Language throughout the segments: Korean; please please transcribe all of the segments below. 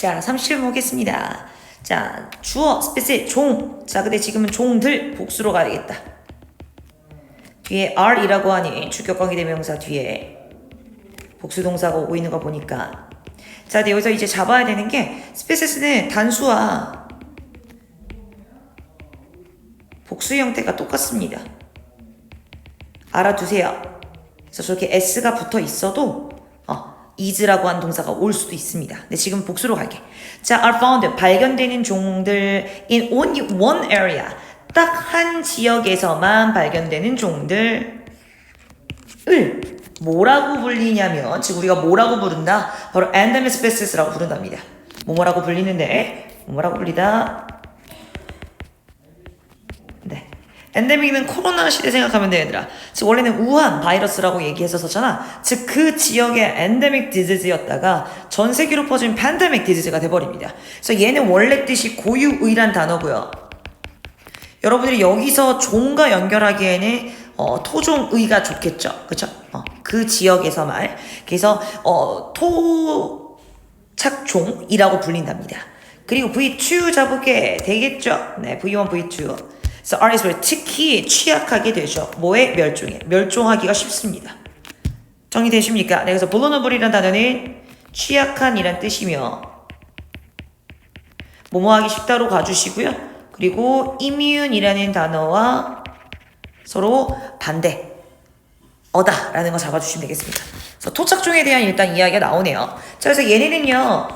자, 37번 보겠습니다. 자, 주어, 스페시, 종. 자, 근데 지금은 종들 복수로 가야겠다. 뒤에 are이라고 하니 주격 관계 대명사 뒤에 복수 동사가 오고 있는 거 보니까 자, 근데 여기서 이제 잡아야 되는 게 스페시스는 단수와 복수 형태가 똑같습니다. 알아두세요. 그래서 저렇게 s가 붙어 있어도 어, is라고 하는 동사가 올 수도 있습니다. 근데 지금 복수로 갈게. 자, are found 발견되는 종들 in only one area 딱 한 지역에서만 발견되는 종들을 뭐라고 불리냐면 지금 우리가 뭐라고 부른다? 바로 endemic species라고 부른답니다. 뭐뭐라고 불리는데 뭐뭐라고 불리다? 네. 엔데믹은 코로나 시대 생각하면 돼, 얘들아. 즉, 원래는 우한 바이러스라고 얘기했었잖아. 즉, 그 지역의 엔데믹 디지즈였다가 전 세계로 퍼진 팬데믹 디지즈가 돼버립니다. 그래서 얘는 원래 뜻이 고유의란 단어고요. 여러분들이 여기서 종과 연결하기에는 어, 토종의가 좋겠죠. 그쵸? 어, 그 지역에서 말. 그래서 어, 토착종이라고 불린답니다. 그리고 V2 잡게 되겠죠. 네, V1, V2. 그래서 R is very 특히 취약하게 되죠. 뭐에? 멸종에. 멸종하기가 쉽습니다. 정리되십니까? 네, 그래서 vulnerable이라는 단어는 취약한이란 뜻이며 뭐뭐하기 쉽다로 가주시고요. 그리고 immune이라는 단어와 서로 반대 어다라는 거 잡아주시면 되겠습니다. 그래서 토착종에 대한 일단 이야기가 나오네요. 자, 그래서 얘네는요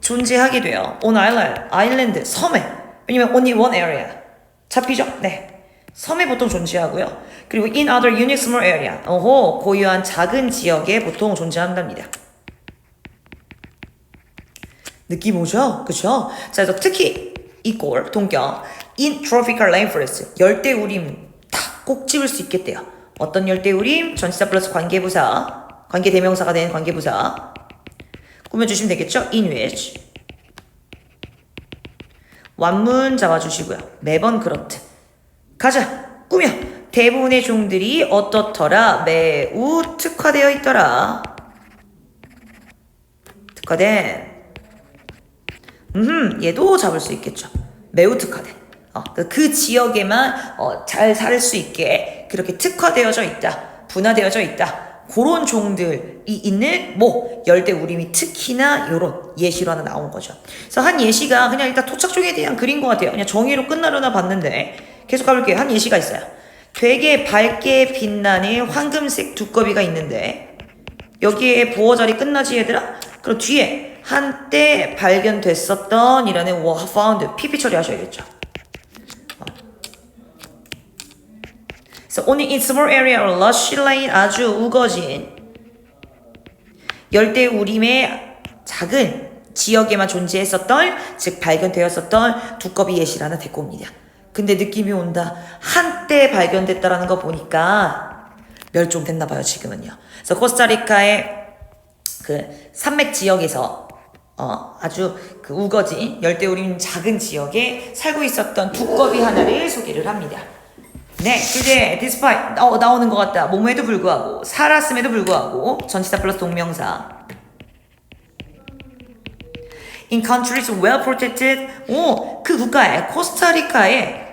존재하게 돼요. on island, 아일랜드, 섬에. 왜냐면 only one area. 잡히죠? 네. 섬에 보통 존재하고요. 그리고 in other unique small area. 어호, 고유한 작은 지역에 보통 존재한답니다. 느낌 오죠? 그쵸? 자, 그래서 특히 이꼴 동격 in tropical rainforest 열대 우림 다 꼭 집을 수 있겠대요. 어떤 열대 우림? 전치사 플러스 관계부사 관계 대명사가 된 관계부사 꾸며주시면 되겠죠? in which 완문 잡아주시고요. 매번 그렇듯 가자 꾸며 대부분의 종들이 어떻더라 매우 특화되어 있더라 특화된 음, 얘도 잡을 수 있겠죠. 매우 특화된. 어, 그, 그 지역에만 어, 잘 살 수 있게 그렇게 특화되어져 있다. 분화되어져 있다. 그런 종들이 있는 뭐 열대 우림이 특히나 요런 예시로 하나 나온 거죠. 그래서 한 예시가 그냥 일단 토착종에 대한 글인 것 같아요. 그냥 정의로 끝나려나 봤는데 계속 가볼게요. 한 예시가 있어요. 되게 밝게 빛나는 황금색 두꺼비가 있는데 여기에 부어 자리 끝나지 얘들아? 그럼 뒤에 한때 발견됐었던 이라는 워 found pp 처리하셔야겠죠. 그래서 only in small area or lush line 아주 우거진 열대 우림의 작은 지역에만 존재했었던 즉 발견되었었던 두꺼비 예시라는 옵니다. 근데 느낌이 온다. 한때 발견됐다라는 거 보니까 멸종됐나 봐요 지금은요. 그래서 코스타리카의 그 산맥 지역에서 어, 아주 그 우거진 열대우림 작은 지역에 살고 있었던 두꺼비 하나를 소개를 합니다. 네, 그게 despite 어, 나오는 것 같다. 뭐뭐에도 불구하고 살았음에도 불구하고 전치사 플러스 동명사. In countries well protected, 오, 그 국가에 코스타리카에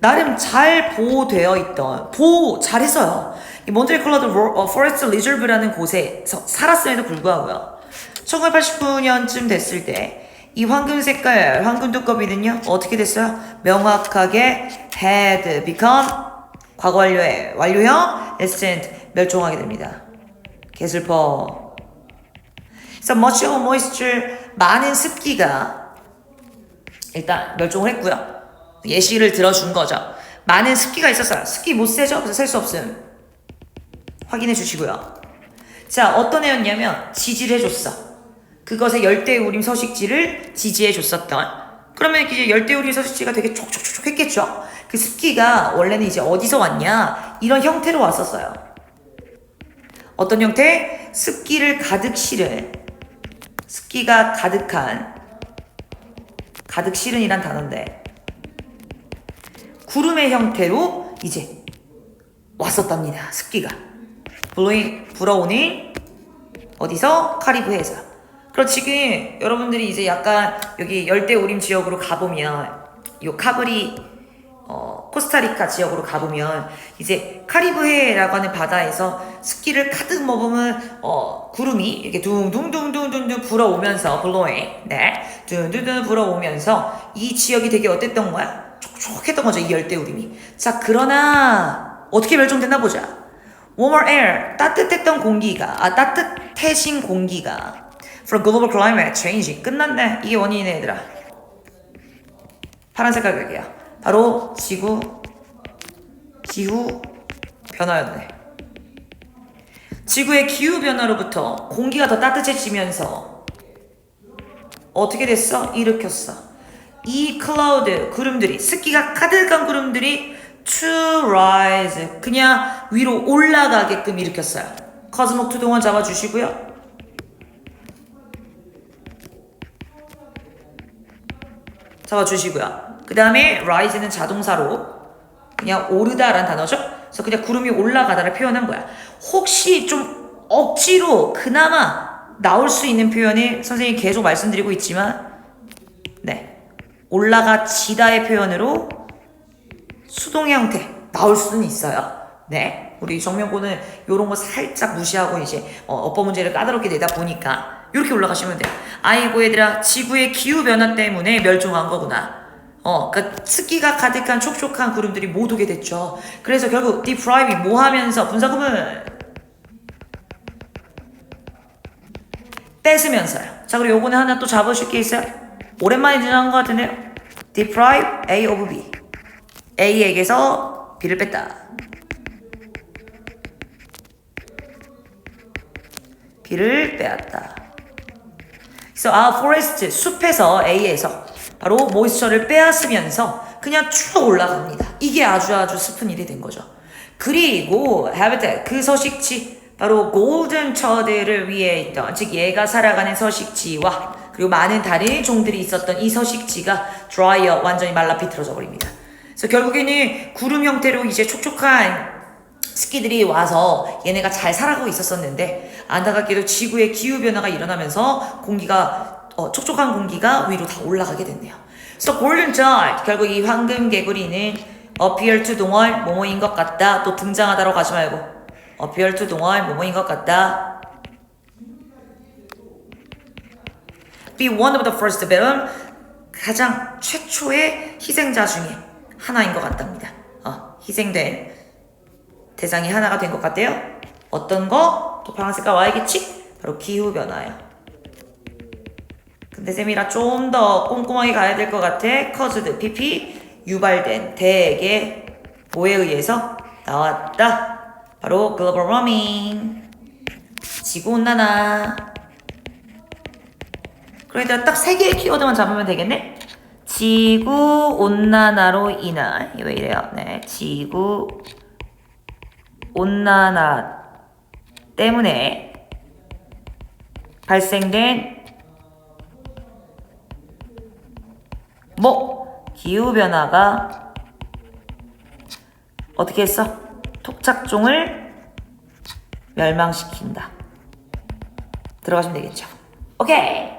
나름 잘 보호되어 있던 보호 잘했어요. 이 몬트리 컬러드 포레스트 리저브라는 곳에서 살았음에도 불구하고요. 1989년쯤 됐을 때 이 황금 색깔 황금 두꺼비는요 어떻게 됐어요? 명확하게 had become 과거 완료의 완료형 extinct 멸종하게 됩니다. 개슬퍼. 그래서 much of moisture 많은 습기가 일단 멸종을 했고요. 예시를 들어준 거죠. 많은 습기가 있었어요. 습기 못 세죠? 그래서 셀 수 없음. 확인해 주시고요. 자, 어떤 애였냐면 지지를 해줬어. 그것의 열대우림 서식지를 지지해 줬었던. 그러면 이제 열대우림 서식지가 되게 촉촉촉촉 했겠죠? 그 습기가 원래는 이제 어디서 왔냐? 이런 형태로 왔었어요. 어떤 형태? 습기를 가득 실은, 습기가 가득한, 가득 실은이란 단어인데, 구름의 형태로 이제 왔었답니다. 습기가. 불어오는 어디서? 카리브해에서. 그럼 지금 여러분들이 이제 약간 여기 열대 우림 지역으로 가보면 요 카브리 어, 코스타리카 지역으로 가보면 이제 카리브해라고 하는 바다에서 습기를 가득 머금은 어, 구름이 이렇게 둥둥둥둥둥둥 불어오면서 블로잉 네. 둥둥둥 불어오면서 이 지역이 되게 어땠던 거야? 촉촉했던 거죠 이 열대 우림이. 자 그러나 어떻게 멸종됐나 보자. Warmer air 따뜻했던 공기가 아 따뜻해진 공기가 from global climate change 끝났네. 이게 원인이네 얘들아. 파란 색깔 별이야. 바로 지구 기후 변화였네. 지구의 기후 변화로부터 공기가 더 따뜻해지면서 어떻게 됐어? 일으켰어. 이 클라우드 구름들이 습기가 가득한 구름들이 to rise. 그냥 위로 올라가게끔 일으켰어요. 커즈목 투동원 잡아주시고요 잡아주시고요. 그 다음에 rise는 자동사로 그냥 오르다라는 단어죠. 그래서 그냥 구름이 올라가다를 표현한 거야. 혹시 좀 억지로 그나마 나올 수 있는 표현이 선생님이 계속 말씀드리고 있지만 네 올라가 지다의 표현으로 수동의 형태 나올 수는 있어요. 네 우리 정명고는 이런 거 살짝 무시하고 이제 어, 어법 문제를 까다롭게 내다 보니까 이렇게 올라가시면 돼요. 아이고 얘들아 지구의 기후 변화 때문에 멸종한 거구나. 어, 그러니까 습기가 가득한 촉촉한 구름들이 못 오게 됐죠. 그래서 결국 deprive이 뭐 하면서 분사구문 뺏으면서요. 자, 그리고 요거는 하나 또 잡으실 게 있어요. 오랜만에 지나간 것 같은데요. deprive A of B. A에게서 B를 뺐다. B를 빼앗다. 그래서 아 포레스트 숲에서 A에서 바로 모이스처를 빼앗으면서 그냥 쭉 올라갑니다. 이게 아주 아주 슬픈 일이 된 거죠. 그리고 habitat 그 서식지 바로 골든 처들을 위해 있던 즉 얘가 살아가는 서식지와 그리고 많은 다른 종들이 있었던 이 서식지가 드라이어 완전히 말라 비틀어져 버립니다. 그래서 결국에는 구름 형태로 이제 촉촉한 스키들이 와서 얘네가 잘 살아가고 있었었는데 안타깝게도 지구의 기후 변화가 일어나면서 공기가 어, 촉촉한 공기가 위로 다 올라가게 됐네요. 그래서 골든 자 결국 이 황금 개구리는 appear to 동월 뭐뭐인 것 같다 또 등장하다로 가지 말고 appear to 동월 뭐뭐인 것 같다 be one of the first bearer 가장 최초의 희생자 중에 하나인 것 같답니다. 어, 희생된 대상이 하나가 된 것 같대요. 어떤 거? 또 파란색깔 와야겠지? 바로 기후변화예요. 근데 쌤이라 좀 더 꼼꼼하게 가야 될 것 같아. 커즈드 PP 유발된 대의 뭐에 의해서 나왔다. 바로 글로벌 워밍. 지구온난화. 그러니까 딱 세 개의 키워드만 잡으면 되겠네? 지구 온난화로 인한 왜 이래요? 네, 지구 온난화 때문에 발생된 뭐 기후 변화가 어떻게 했어? 톡착종을 멸망시킨다. 들어가시면 되겠죠. 오케이.